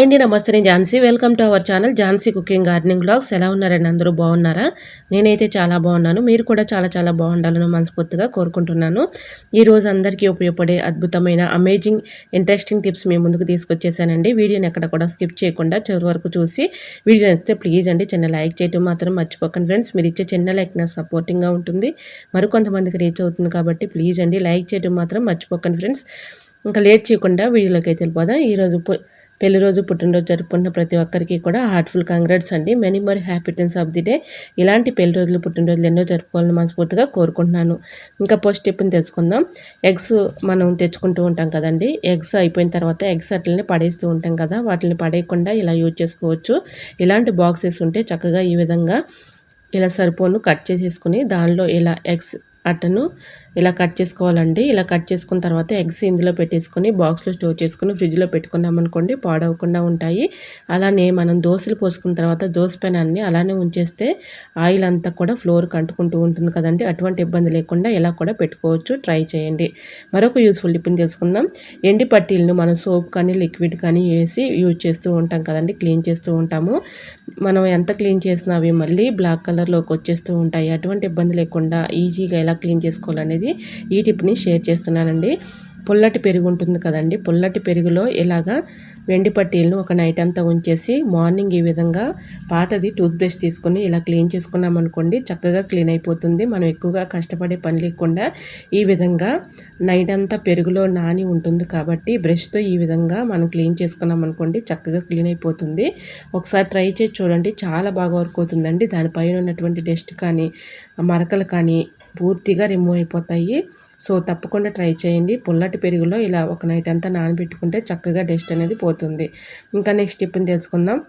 Hi అండి నమస్తే. నేను Jhansi. Welcome to our channel Jhansi cooking gardening blogs. ఎలా ఉన్నారండి అందరూ? బాగున్నారా? నేనైతే చాలా బాగున్నాను. మీరు కూడా చాలా చాలా బాగుండాలని మనస్ఫూర్తిగా కోరుకుంటున్నాను. ఈ రోజు అందరికీ ఉపయోగపడే అద్భుతమైన అమేజింగ్ ఇంట్రెస్టింగ్ టిప్స్ మీ ముందుకు తీసుకొచ్చేసానండి. వీడియోని ఎక్కడ కూడా స్కిప్ చేయకుండా చివరి వరకు చూసి వీడియో నచ్చితే ప్లీజ్ అండి చిన్న లైక్ చేయడం మాత్రం మర్చిపోకండి ఫ్రెండ్స్ మీరు ఇచ్చే చిన్న లైక్ నాకు సపోర్టింగ్గా ఉంటుంది. మరికొంతమందికి రీచ్ అవుతుంది కాబట్టి ప్లీజ్ అండి లైక్ చేయడం మాత్రం మర్చిపోకండి ఫ్రెండ్స్ ఇంకా లేట్ చేయకుండా వీడియోలోకి అయితే వెళ్ళిపోదాం. ఈరోజు పెళ్ళి రోజు పుట్టినరోజు జరుపుకున్న ప్రతి ఒక్కరికి కూడా హార్ట్ఫుల్ కంగ్రాట్స్ అండి. మెనీ మరీ హ్యాపీటెన్స్ ఆఫ్ ది డే ఇలాంటి పెళ్ళి రోజులు పుట్టినరోజులు ఎన్నో జరుపుకోవాలని మనస్ఫూర్తిగా కోరుకుంటున్నాను. ఇంకా పోస్ట్ టిప్ని తెలుసుకుందాం. ఎగ్స్ మనం తెచ్చుకుంటూ ఉంటాం కదండి. ఎగ్స్ అయిపోయిన తర్వాత ఎగ్స్ అట్లనే పడేస్తూ ఉంటాం కదా. వాటిని పడేయకుండా ఇలా యూజ్ చేసుకోవచ్చు. ఇలాంటి బాక్సెస్ ఉంటే చక్కగా ఈ విధంగా ఇలా సరిపోను కట్ చేసేసుకుని దానిలో ఇలా ఎగ్స్ అట్టను ఇలా కట్ చేసుకోవాలండి. ఇలా కట్ చేసుకున్న తర్వాత ఎగ్స్ ఇందులో పెట్టేసుకొని బాక్స్లో స్టోర్ చేసుకుని ఫ్రిడ్జ్లో పెట్టుకున్నామనుకోండి పాడవకుండా ఉంటాయి. అలానే మనం దోశలు పోసుకున్న తర్వాత దోశ పెనాన్ని అలానే ఉంచేస్తే ఆయిల్ అంతా కూడా ఫ్లోర్ కంటుకుంటూ ఉంటుంది కదండి. అటువంటి ఇబ్బంది లేకుండా ఇలా కూడా పెట్టుకోవచ్చు. ట్రై చేయండి. మరొక యూస్ఫుల్ టిప్ని తెలుసుకుందాం. ఎండి పట్టీలను మనం సోప్ కానీ లిక్విడ్ కానీ వేసి యూజ్ చేస్తూ ఉంటాం కదండి. క్లీన్ చేస్తూ ఉంటాము. మనం ఎంత క్లీన్ చేసినా అవి మళ్ళీ బ్లాక్ కలర్లోకి వచ్చేస్తూ ఉంటాయి. అటువంటి ఇబ్బంది లేకుండా ఈజీగా ఎలా క్లీన్ చేసుకోవాలనేది ఈ టిప్ని షేర్ చేస్తున్నానండి. పుల్లటి పెరుగు ఉంటుంది కదండి. పుల్లటి పెరుగులో ఇలాగా వెండి పట్టీలను ఒక నైట్ అంతా ఉంచేసి మార్నింగ్ ఈ విధంగా పాతది టూత్ బ్రష్ తీసుకొని ఇలా క్లీన్ చేసుకున్నాం అనుకోండి చక్కగా క్లీన్ అయిపోతుంది. మనం ఎక్కువగా కష్టపడే పని లేకుండా ఈ విధంగా నైట్ అంతా పెరుగులో నాని ఉంటుంది కాబట్టి బ్రష్తో ఈ విధంగా మనం క్లీన్ చేసుకున్నాం అనుకోండి చక్కగా క్లీన్ అయిపోతుంది. ఒకసారి ట్రై చేసి చూడండి చాలా బాగా వర్క్ అవుతుందండి. దానిపైన ఉన్నటువంటి డస్ట్ కానీ మరకలు కానీ పూర్తిగా రిమూవ్ అయిపోతాయి. సో తప్పకుండా ట్రై చేయండి. పుల్లటి పెరుగులో ఇలా ఒక నైట్ అంతా నానబెట్టుకుంటే చక్కగా డస్ట్ అనేది పోతుంది. ఇంకా నెక్స్ట్ టిప్ని తెలుసుకుందాం.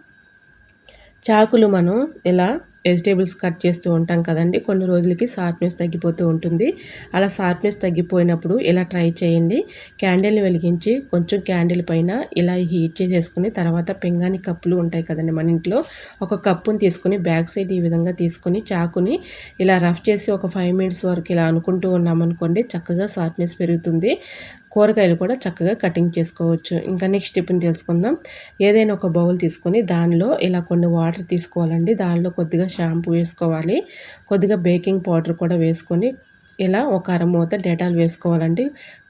చాకులు మనం ఇలా వెజిటేబుల్స్ కట్ చేస్తూ ఉంటాం కదండి. కొన్ని రోజులకి షార్ప్నెస్ తగ్గిపోతూ ఉంటుంది. అలా షార్ప్నెస్ తగ్గిపోయినప్పుడు ఇలా ట్రై చేయండి. క్యాండిల్ని వెలిగించి కొంచెం క్యాండిల్ పైన ఇలా హీట్ చేసేసుకుని తర్వాత పింగాని కప్పులు ఉంటాయి కదండి మన ఇంట్లో. ఒక కప్పుని తీసుకుని బ్యాక్ సైడ్ ఈ విధంగా తీసుకుని చాకుని ఇలా రఫ్ చేసి ఒక ఫైవ్ మినిట్స్ వరకు ఇలా అనుకుంటూ ఉన్నామనుకోండి చక్కగా షార్ప్నెస్ పెరుగుతుంది. కూరగాయలు కూడా చక్కగా కటింగ్ చేసుకోవచ్చు. ఇంకా నెక్స్ట్ టిప్ని తెలుసుకుందాం. ఏదైనా ఒక బౌల్ తీసుకొని దానిలో ఇలా కొన్ని వాటర్ తీసుకోవాలండి. దానిలో కొద్దిగా షాంపూ వేసుకోవాలి. కొద్దిగా బేకింగ్ పౌడర్ కూడా వేసుకొని ఇలా ఒక అరమూత డేటాలు వేసుకోవాలండి.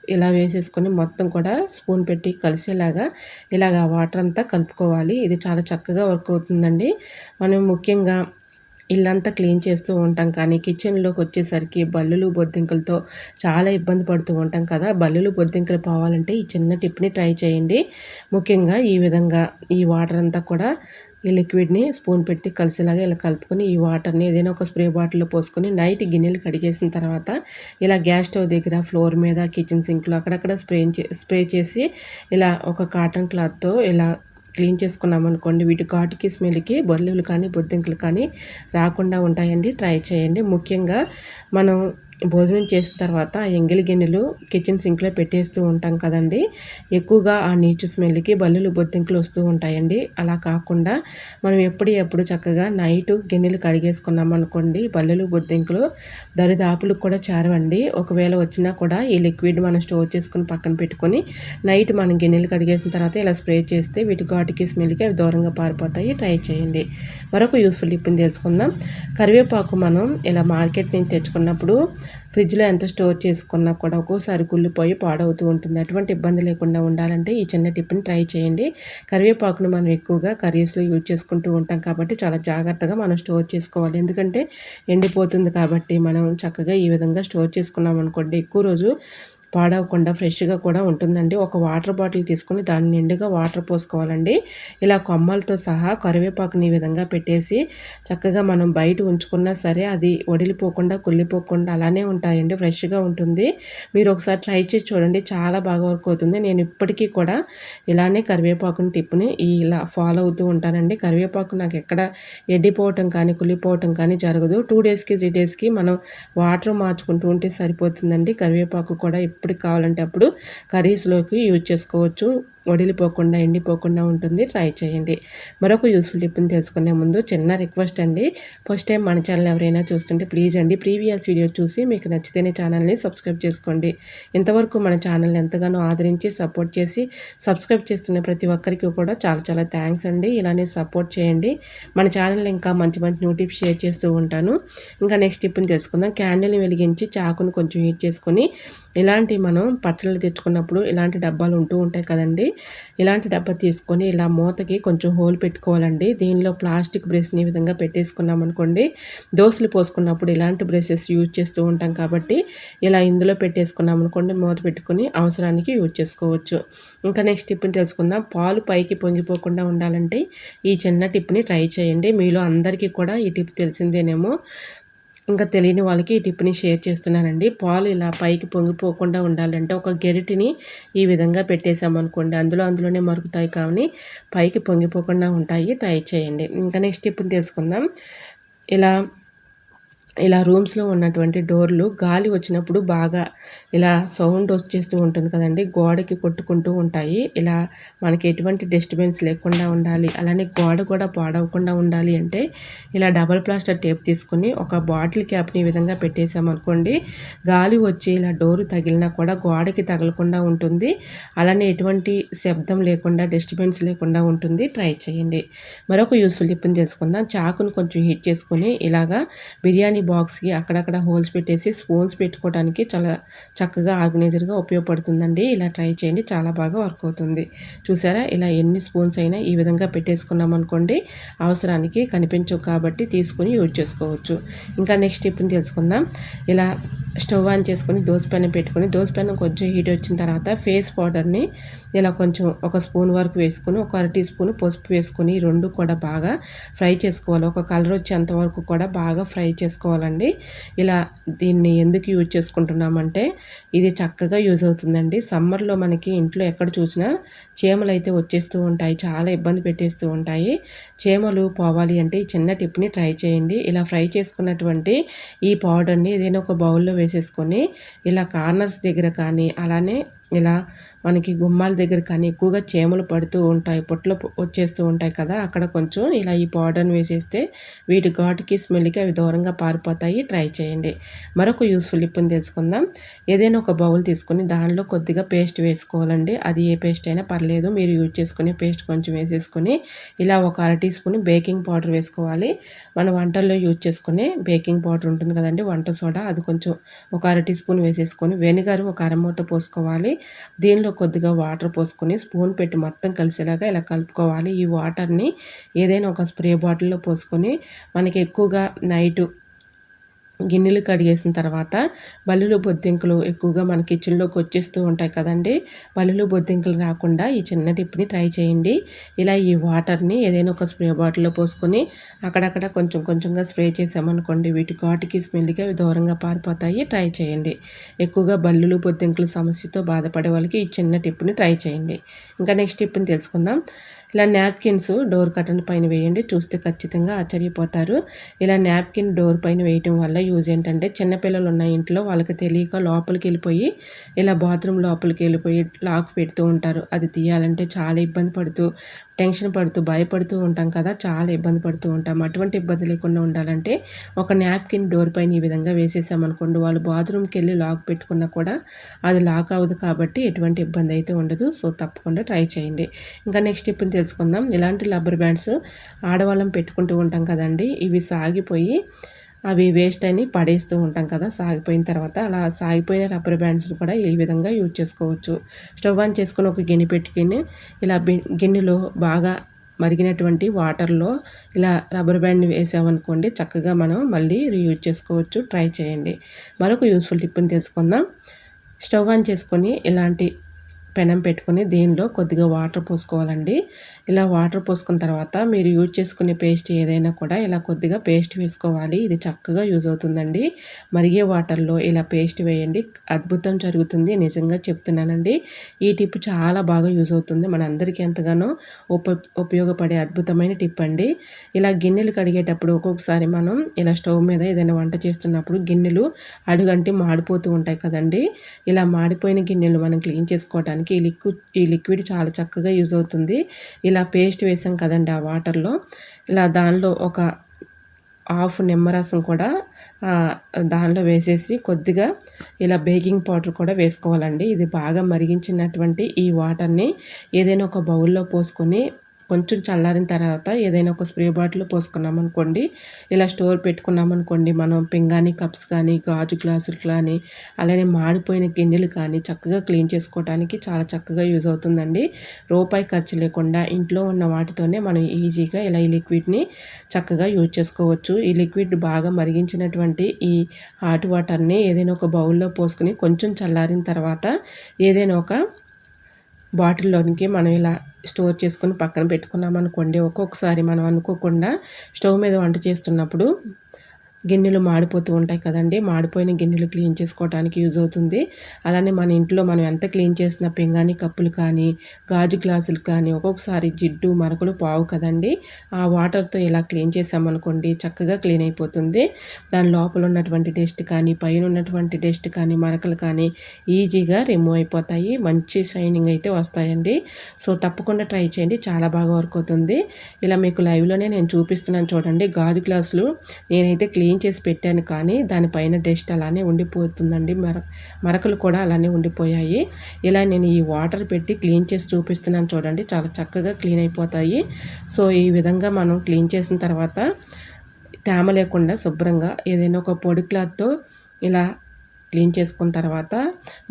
ఇలా వేసేసుకొని మొత్తం కూడా స్పూన్ పెట్టి కలిసేలాగా ఇలాగ వాటర్ అంతా కలుపుకోవాలి. ఇది చాలా చక్కగా వర్క్ అవుతుందండి. మనం ముఖ్యంగా ఇల్లంతా క్లీన్ చేస్తూ ఉంటాం. కానీ కిచెన్లోకి వచ్చేసరికి బల్లులు బొద్దింకలతో చాలా ఇబ్బంది పడుతూ ఉంటాం కదా. బల్లులు బొద్దింకలు పోవాలంటే ఈ చిన్న టిప్ని ట్రై చేయండి. ముఖ్యంగా ఈ విధంగా ఈ వాటర్ అంతా కూడా ఈ లిక్విడ్ని స్పూన్ పెట్టి కలిసేలాగా ఇలా కలుపుకొని ఈ వాటర్ని ఏదైనా ఒక స్ప్రే బాటిల్లో పోసుకొని నైట్ గిన్నెలు కడిగేసిన తర్వాత ఇలా గ్యాస్ స్టవ్ దగ్గర ఫ్లోర్ మీద కిచెన్ సింక్లో అక్కడక్కడ స్ప్రే స్ప్రే చేసి ఇలా ఒక కాటన్ క్లాత్తో ఇలా క్లీన్ చేసుకున్నాం అనుకోండి. వీటి ఘాటుకి స్మెల్కి బొల్లెలు కానీ బొద్దింకలు కానీ రాకుండా ఉంటాయండి. ట్రై చేయండి. ముఖ్యంగా మనం భోజనం చేసిన తర్వాత ఎంగిలి గిన్నెలు కిచెన్ సింక్లో పెట్టేస్తూ ఉంటాం కదండి. ఎక్కువగా ఆ నీచు స్మెల్కి బల్లులు బొద్దింకులు వస్తూ ఉంటాయండి. అలా కాకుండా మనం ఎప్పుడు ఎప్పుడు చక్కగా నైట్ గిన్నెలు కడిగేసుకున్నాం అనుకోండి బల్లులు బొద్దింకులు దరిదాపులకు కూడా చేరవండి. ఒకవేళ వచ్చినా కూడా ఈ లిక్విడ్ మనం స్టోర్ చేసుకుని పక్కన పెట్టుకొని నైట్ మనం గిన్నెలు కడిగేసిన తర్వాత ఇలా స్ప్రే చేస్తే వీటి ఘాటుకి స్మెల్కి అవి దూరంగా పారిపోతాయి. ట్రై చేయండి. మరొక యూస్ఫుల్ టిప్ని తెలుసుకుందాం. కరివేపాకు మనం ఇలా మార్కెట్ నుంచి తెచ్చుకున్నప్పుడు ఫ్రిడ్జ్లో ఎంత స్టోర్ చేసుకున్నా కూడా ఒక్కోసారి కుళ్ళిపోయి పాడవుతూ ఉంటుంది. అటువంటి ఇబ్బంది లేకుండా ఉండాలంటే ఈ చిన్న టిప్ని ట్రై చేయండి. కరివేపాకును మనం ఎక్కువగా కర్రీస్లో యూజ్ చేసుకుంటూ ఉంటాం కాబట్టి చాలా జాగ్రత్తగా మనం స్టోర్ చేసుకోవాలి. ఎందుకంటే ఎండిపోతుంది కాబట్టి మనం చక్కగా ఈ విధంగా స్టోర్ చేసుకున్నాం అనుకోండి ఎక్కువ రోజు పాడవకుండా ఫ్రెష్గా కూడా ఉంటుందండి. ఒక వాటర్ బాటిల్ తీసుకుని దాని నిండుగా వాటర్ పోసుకోవాలండి. ఇలా కొమ్మలతో సహా కరివేపాకుని ఈ విధంగా పెట్టేసి చక్కగా మనం బయట ఉంచుకున్నా సరే అది వడిలిపోకుండా కుళ్ళిపోకుండా అలానే ఉంటాయండి. ఫ్రెష్గా ఉంటుంది. మీరు ఒకసారి ట్రై చేసి చూడండి. చాలా బాగా వర్క్ అవుతుంది. నేను ఇప్పటికీ కూడా ఇలానే కరివేపాకుని టిప్పుని ఇలా ఫాలో అవుతూ ఉంటానండి. కరివేపాకు నాకు ఎక్కడ ఎడ్డిపోవటం కానీ కుళ్ళిపోవటం కానీ జరగదు. టూ డేస్కి త్రీ డేస్కి మనం వాటర్ మార్చుకుంటూ ఉంటే సరిపోతుందండి. కరివేపాకు కూడా ఎప్పుడు కావాలంటే అప్పుడు కర్రీస్లోకి యూజ్ చేసుకోవచ్చు. వడిలిపోకుండా ఎండిపోకుండా ఉంటుంది. ట్రై చేయండి. మరొక యూస్ఫుల్ టిప్ని తెలుసుకునే ముందు చిన్న రిక్వెస్ట్ అండి. ఫస్ట్ టైం మన ఛానల్ ఎవరైనా చూస్తుంటే ప్లీజ్ అండి ప్రీవియస్ వీడియో చూసి మీకు నచ్చితేనే ఛానల్ని సబ్స్క్రైబ్ చేసుకోండి. ఇంతవరకు మన ఛానల్ని ఎంతగానో ఆదరించి సపోర్ట్ చేసి సబ్స్క్రైబ్ చేస్తున్న ప్రతి ఒక్కరికి కూడా చాలా చాలా థ్యాంక్స్ అండి. ఇలానే సపోర్ట్ చేయండి. మన ఛానల్ ఇంకా మంచి మంచి న్యూ టిప్స్ షేర్ చేస్తూ ఉంటాను. ఇంకా నెక్స్ట్ టిప్ని తెలుసుకుందాం. క్యాండిల్ని వెలిగించి చాకును కొంచెం హీట్ చేసుకొని ఇలాంటి మనం పచ్చళ్ళు తెచ్చుకున్నప్పుడు ఇలాంటి డబ్బాలు ఉంటూ ఉంటాయి కదండి. ఇలాంటి డబ్బా తీసుకొని ఇలా మూతకి కొంచెం హోల్ పెట్టుకోవాలండి. దీనిలో ప్లాస్టిక్ బ్రష్ని ఈ విధంగా పెట్టేసుకున్నాం అనుకోండి. దోశలు పోసుకున్నప్పుడు ఇలాంటి బ్రషెస్ యూజ్ చేస్తూ ఉంటాం కాబట్టి ఇలా ఇందులో పెట్టేసుకున్నాం అనుకోండి. మూత పెట్టుకుని అవసరానికి యూజ్ చేసుకోవచ్చు. ఇంకా నెక్స్ట్ టిప్ని తెలుసుకుందాం. పాలు పైకి పొంగిపోకుండా ఉండాలంటే ఈ చిన్న టిప్ని ట్రై చేయండి. మీలో అందరికీ కూడా ఈ టిప్ తెలిసిందేనేమో. ఇంకా తెలియని వాళ్ళకి ఈ టిప్ని షేర్ చేస్తున్నానండి. పాలు ఇలా పైకి పొంగిపోకుండా ఉండాలంటే ఒక గెరిటిని ఈ విధంగా పెట్టేసామనుకోండి అందులో అందులోనే మరుగుతాయి కావని పైకి పొంగిపోకుండా ఉంటాయి. ట్రై చేయండి. ఇంకా నెక్స్ట్ టిప్ని తెలుసుకుందాం. ఇలా ఇలా రూమ్స్లో ఉన్నటువంటి డోర్లు గాలి వచ్చినప్పుడు బాగా ఇలా సౌండ్ వచ్చేస్తూ ఉంటుంది కదండి. గోడకి కొట్టుకుంటూ ఉంటాయి. ఇలా మనకి ఎటువంటి డిస్టర్బెన్స్ లేకుండా ఉండాలి. అలానే గోడ కూడా పాడవకుండా ఉండాలి అంటే ఇలా డబల్ ప్లాస్టర్ టేప్ తీసుకుని ఒక బాటిల్ క్యాప్ని ఈ విధంగా పెట్టేసామనుకోండి గాలి వచ్చి ఇలా డోరు తగిలినా కూడా గోడకి తగలకుండా ఉంటుంది. అలానే ఎటువంటి శబ్దం లేకుండా డిస్టర్బెన్స్ లేకుండా ఉంటుంది. ట్రై చేయండి. మరొక యూస్ఫుల్ టిప్ని తెలుసుకుందాం. చాకును కొంచెం హీట్ చేసుకుని ఇలాగా బిర్యానీ బాక్స్కి అక్కడక్కడ హోల్స్ పెట్టేసి స్పూన్స్ పెట్టుకోవడానికి చాలా చక్కగా ఆర్గనైజర్గా ఉపయోగపడుతుందండి. ఇలా ట్రై చేయండి చాలా బాగా వర్క్ అవుతుంది. చూసారా? ఇలా ఎన్ని స్పూన్స్ అయినా ఈ విధంగా పెట్టేసుకున్నాం అనుకోండి అవసరానికి కనిపించవు కాబట్టి తీసుకుని యూజ్ చేసుకోవచ్చు. ఇంకా నెక్స్ట్ టిప్ని తెలుసుకుందాం. ఇలా స్టవ్ ఆన్ చేసుకొని దోసపెనం పెట్టుకొని దోసపెనం కొంచెం హీట్ వచ్చిన తర్వాత ఫేస్ పౌడర్ని ఇలా కొంచెం ఒక స్పూన్ వరకు వేసుకొని ఒక అర టీ స్పూన్ పసుపు వేసుకొని రెండు కూడా బాగా ఫ్రై చేసుకోవాలి. ఒక కలర్ వచ్చేంత వరకు కూడా బాగా ఫ్రై చేసుకోవాలండి. ఇలా దీన్ని ఎందుకు యూజ్ చేసుకుంటున్నామంటే ఇది చక్కగా యూజ్ అవుతుందండి. సమ్మర్లో మనకి ఇంట్లో ఎక్కడ చూసినా చీమలు అయితే వచ్చేస్తూ ఉంటాయి. చాలా ఇబ్బంది పెట్టేస్తూ ఉంటాయి. చీమలు పోవాలి అంటే ఈ చిన్న టిప్ని ట్రై చేయండి. ఇలా ఫ్రై చేసుకున్నటువంటి ఈ పౌడర్ని ఏదైనా ఒక బౌల్లో వేసేసుకొని ఇలా కార్నర్స్ దగ్గర కానీ అలానే ఇలా మనకి గుమ్మాల దగ్గర కానీ ఎక్కువగా చేమలు పడుతూ ఉంటాయి పొట్లు వచ్చేస్తూ ఉంటాయి కదా అక్కడ కొంచెం ఇలా ఈ పౌడర్ని వేసేస్తే వీటి ఘాటుకి స్మెల్కి అవి దూరంగా పారిపోతాయి. ట్రై చేయండి. మరొక యూస్ఫుల్ ఇప్పుని తెలుసుకుందాం. ఏదైనా ఒక బౌల్ తీసుకొని దానిలో కొద్దిగా పేస్ట్ వేసుకోవాలండి. అది ఏ పేస్ట్ అయినా పర్లేదు మీరు యూజ్ చేసుకునే పేస్ట్ కొంచెం వేసేసుకొని ఇలా ఒక అర టీ స్పూన్ బేకింగ్ పౌడర్ వేసుకోవాలి. మన వంటల్లో యూజ్ చేసుకునే బేకింగ్ పౌడర్ ఉంటుంది కదండి వంట సోడా. అది కొంచెం ఒక అర టీ స్పూన్ వేసేసుకొని వెనిగర్ ఒక అరమూత పోసుకోవాలి. దీనిలో కొద్దిగా వాటర్ పోసుకొని స్పూన్ పెట్టి మొత్తం కలిసేలాగా ఇలా కలుపుకోవాలి. ఈ వాటర్ని ఏదైనా ఒక స్ప్రే బాటిల్లో పోసుకొని మనకి ఎక్కువగా నైటు గిన్నెలు కడిగేసిన తర్వాత బల్లులు బొద్దింకలు ఎక్కువగా మన కిచెన్లోకి వచ్చేస్తూ ఉంటాయి కదండి. బల్లులు బొద్దింకలు రాకుండా ఈ చిన్న టిప్ని ట్రై చేయండి. ఇలా ఈ వాటర్ని ఏదైనా ఒక స్ప్రే బాటిల్లో పోసుకొని అక్కడక్కడ కొంచెం కొంచెంగా స్ప్రే చేసామనుకోండి వీటి ఘాటుకి స్మెల్గా అవి దూరంగా పారిపోతాయి. ట్రై చేయండి. ఎక్కువగా బల్లులు బొద్దింకల సమస్యతో బాధపడే వాళ్ళకి ఈ చిన్న టిప్ని ట్రై చేయండి. ఇంకా నెక్స్ట్ టిప్ని తెలుసుకుందాం. ఇలా నాప్కిన్స్ డోర్ కటన్ పైన వేయండి. చూస్తే ఖచ్చితంగా ఆశ్చర్యపోతారు. ఇలా నాప్కిన్ డోర్ పైన వేయటం వల్ల యూజ్ ఏంటంటే చిన్నపిల్లలు ఉన్న ఇంట్లో వాళ్ళకి తెలియక లోపలికి వెళ్ళిపోయి ఇలా బాత్రూమ్ లోపలికి వెళ్ళిపోయి లాక్ పెడుతూ ఉంటారు. అది తీయాలంటే చాలా ఇబ్బంది పడుతూ టెన్షన్ పడుతూ భయపడుతూ ఉంటాం కదా చాలా ఇబ్బంది పడుతూ ఉంటాం. అటువంటి ఇబ్బంది లేకుండా ఉండాలంటే ఒక నాప్కిన్ డోర్ పైన ఈ విధంగా వేసేసామనుకోండి వాళ్ళు బాత్రూమ్కి వెళ్ళి లాక్ పెట్టుకున్నా కూడా అది లాక్ అవ్వదు కాబట్టి ఎటువంటి ఇబ్బంది అయితే ఉండదు. సో తప్పకుండా ట్రై చేయండి. ఇంకా నెక్స్ట్ ఇప్పుడు తెలుసుకుందాం. ఇలాంటి రబ్బర్ బ్యాండ్స్ ఆడవాళ్ళం పెట్టుకుంటూ ఉంటాం కదండి. ఇవి సాగిపోయి అవి వేస్ట్ అని పడేస్తూ ఉంటాం కదా సాగిపోయిన తర్వాత అలా సాగిపోయిన రబ్బర్ బ్యాండ్స్ కూడా ఈ విధంగా యూజ్ చేసుకోవచ్చు. స్టవ్ ఆన్ చేసుకుని ఒక గిన్నె పెట్టుకుని ఇలా గిన్నెలో బాగా మరిగినటువంటి వాటర్లో ఇలా రబ్బర్ బ్యాండ్ వేసామనుకోండి చక్కగా మనం మళ్ళీ రీయూజ్ చేసుకోవచ్చు. ట్రై చేయండి. మరొక యూస్ఫుల్ టిప్ని తెలుసుకుందాం. స్టవ్ ఆన్ చేసుకొని ఇలాంటి పెనం పెట్టుకొని దీనిలో కొద్దిగా వాటర్ పోసుకోవాలండి. ఇలా వాటర్ పోసుకున్న తర్వాత మీరు యూజ్ చేసుకునే పేస్ట్ ఏదైనా కూడా ఇలా కొద్దిగా పేస్ట్ వేసుకోవాలి. ఇది చక్కగా యూజ్ అవుతుందండి. మరిగే వాటర్లో ఇలా పేస్ట్ వేయండి. అద్భుతం జరుగుతుంది. నిజంగా చెప్తున్నానండి. ఈ టిప్ చాలా బాగా యూజ్ అవుతుంది. మన అందరికీ ఎంతగానో ఉప ఉపయోగపడే అద్భుతమైన టిప్ అండి. ఇలా గిన్నెలు కడిగేటప్పుడు ఒక్కొక్కసారి మనం ఇలా స్టవ్ మీద ఏదైనా వంట చేస్తున్నప్పుడు గిన్నెలు అడుగంటి మాడిపోతూ ఉంటాయి కదండి. ఇలా మాడిపోయిన గిన్నెలు మనం క్లీన్ చేసుకోవడానికి చేసుకోవడానికి ఈ లిక్విడ్ ఈ లిక్విడ్ చాలా చక్కగా యూజ్ అవుతుంది. ఇలా పేస్ట్ వేసాం కదండి ఆ వాటర్లో. ఇలా దానిలో ఒక హాఫ్ నిమ్మరసం కూడా దానిలో వేసేసి కొద్దిగా ఇలా బేకింగ్ పౌడర్ కూడా వేసుకోవాలండి. ఇది బాగా మరిగించినటువంటి ఈ వాటర్ని ఏదైనా ఒక బౌల్లో పోసుకొని కొంచెం చల్లారిన తర్వాత ఏదైనా ఒక స్ప్రే బాటిల్ పోసుకున్నామనుకోండి ఇలా స్టోర్ పెట్టుకున్నామనుకోండి మనం పింగాణి కప్స్ కానీ గాజు గ్లాసులు కానీ అలానే మాడిపోయిన గిన్నెలు కానీ చక్కగా క్లీన్ చేసుకోవడానికి చాలా చక్కగా యూజ్ అవుతుందండి. రూపాయి ఖర్చు లేకుండా ఇంట్లో ఉన్న వాటితోనే మనం ఈజీగా ఇలా ఈ లిక్విడ్ని చక్కగా యూజ్ చేసుకోవచ్చు. ఈ లిక్విడ్ బాగా మరిగించినటువంటి ఈ హాట్ వాటర్ని ఏదైనా ఒక బౌల్లో పోసుకుని కొంచెం చల్లారిన తర్వాత ఏదైనా ఒక బాటిల్లోనికి మనం ఇలా స్టోర్ చేసుకొని పక్కన పెట్టుకున్నాం అనుకోండి ఒక్కొక్కసారి మనం అనుకోకుండా స్టవ్ మీద వంట చేస్తున్నప్పుడు గిన్నెలు మాడిపోతూ ఉంటాయి కదండి. మాడిపోయిన గిన్నెలు క్లీన్ చేసుకోవడానికి యూజ్ అవుతుంది. అలానే మన ఇంట్లో మనం ఎంత క్లీన్ చేసిన పింగాని కప్పులు కానీ గాజు గ్లాసులు కానీ ఒక్కొక్కసారి జిడ్డు మరకలు పావు కదండి. ఆ వాటర్తో ఇలా క్లీన్ చేసామనుకోండి చక్కగా క్లీన్ అయిపోతుంది. దాని లోపల ఉన్నటువంటి డస్ట్ కానీ పైన ఉన్నటువంటి డస్ట్ కానీ మరకలు కానీ ఈజీగా రిమూవ్ అయిపోతాయి. మంచి షైనింగ్ అయితే వస్తాయండి. సో తప్పకుండా ట్రై చేయండి. చాలా బాగా వర్క్ అవుతుంది. ఇలా మీకు లైవ్లోనే నేను చూపిస్తున్నాను చూడండి. గాజు గ్లాసులు నేనైతే క్లీన్ క్లీన్ చేసి పెట్టాను కానీ దానిపైన డస్ట్ అలానే ఉండిపోతుందండి. మర మరకలు కూడా అలానే ఉండిపోయాయి. ఇలా నేను ఈ వాటర్ పెట్టి క్లీన్ చేసి చూపిస్తున్నాను చూడండి. చాలా చక్కగా క్లీన్ అయిపోతాయి. సో ఈ విధంగా మనం క్లీన్ చేసిన తర్వాత తేమ లేకుండా శుభ్రంగా ఏదైనా ఒక పొడి క్లాత్తో ఇలా క్లీన్ చేసుకున్న తర్వాత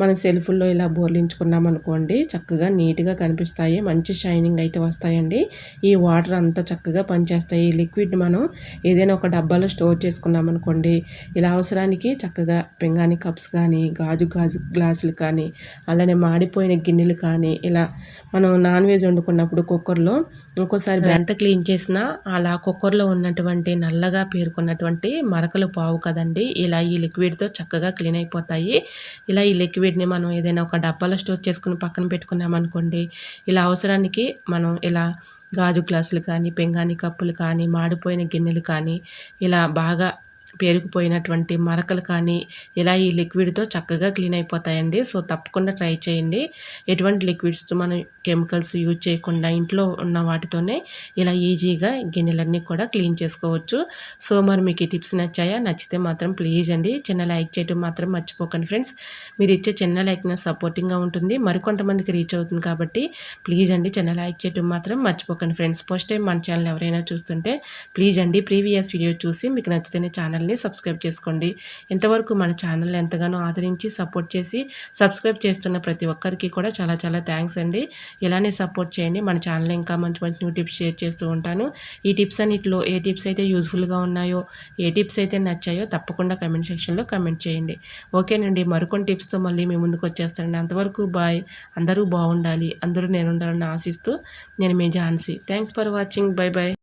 మనం సెల్ఫుల్లో ఇలా బోర్లించుకున్నాం అనుకోండి చక్కగా నీట్గా కనిపిస్తాయి. మంచి షైనింగ్ అయితే వస్తాయండి. ఈ వాటర్ అంతా చక్కగా పనిచేస్తాయి. ఈ లిక్విడ్ మనం ఏదైనా ఒక డబ్బాలో స్టోర్ చేసుకున్నాం అనుకోండి ఇలా అవసరానికి చక్కగా పింగాణి కప్స్ కానీ గాజు గాజు గ్లాసులు కానీ అలానే మాడిపోయిన గిన్నెలు కానీ ఇలా మనం నాన్ వెజ్ వండుకున్నప్పుడు కుక్కర్లో ఇంకోసారి ఎంత క్లీన్ చేసినా అలా కుక్కర్లో ఉన్నటువంటి నల్లగా పేరుకున్నటువంటి మరకలు పావు కదండి. ఇలా ఈ లిక్విడ్తో చక్కగా క్లీన్ అయిపోతాయి. ఇలా ఈ లిక్విడ్ని మనం ఏదైనా ఒక డబ్బాలో స్టోర్ చేసుకుని పక్కన పెట్టుకున్నాం అనుకోండి ఇలా అవసరానికి మనం ఇలా గాజు గ్లాసులు కానీ పెంగాని కప్పులు కానీ మాడిపోయిన గిన్నెలు కానీ ఇలా బాగా పేరుకుపోయినటువంటి మరకలు కానీ ఇలా ఈ లిక్విడ్తో చక్కగా క్లీన్ అయిపోతాయండి. సో తప్పకుండా ట్రై చేయండి. ఎటువంటి లిక్విడ్స్ మనం కెమికల్స్ యూజ్ చేయకుండా ఇంట్లో ఉన్న వాటితోనే ఇలా ఈజీగా గిన్నెలన్నీ కూడా క్లీన్ చేసుకోవచ్చు. సో మరి మీకు ఈ టిప్స్ నచ్చాయా? నచ్చితే మాత్రం ప్లీజ్ అండి. చిన్న లైక్ చేయడం మాత్రం మర్చిపోకండి ఫ్రెండ్స్. మీరు ఇచ్చే చిన్న లైక్ నా సపోర్టింగ్గా ఉంటుంది. మరికొంతమందికి రీచ్ అవుతుంది కాబట్టి ప్లీజ్ అండి చిన్న లైక్ చేయడం మాత్రం మర్చిపోకండి ఫ్రెండ్స్. ఫస్ట్ టైం మన ఛానల్ ఎవరైనా చూస్తుంటే ప్లీజ్ అండి ప్రీవియస్ వీడియో చూసి మీకు నచ్చితేనే ఛానల్ని సబ్స్క్రైబ్ చేసుకోండి. ఇంతవరకు మన ఛానల్ ఎంతగానో ఆదరించి సపోర్ట్ చేసి సబ్స్క్రైబ్ చేస్తున్న ప్రతి ఒక్కరికి కూడా చాలా చాలా థ్యాంక్స్ అండి. ఇలానే సపోర్ట్ చేయండి. మన ఛానల్ ఇంకా మంచి మంచి న్యూ టిప్స్ షేర్ చేస్తూ ఉంటాను. ఈ టిప్స్ అన్నిటిలో ఏ టిప్స్ అయితే యూజ్ఫుల్గా ఉన్నాయో ఏ టిప్స్ అయితే నచ్చాయో తప్పకుండా కమెంట్ సెక్షన్లో కమెంట్ చేయండి. ఓకేనండి. మరికొన్ని టిప్స్తో మళ్ళీ మీ ముందుకు వచ్చేస్తానండి. అంతవరకు బాయ్. అందరూ బాగుండాలి. అందరూ నేను ఉండాలని ఆశిస్తూ నేను మీ Jhansi. Thanks for watching. Bye bye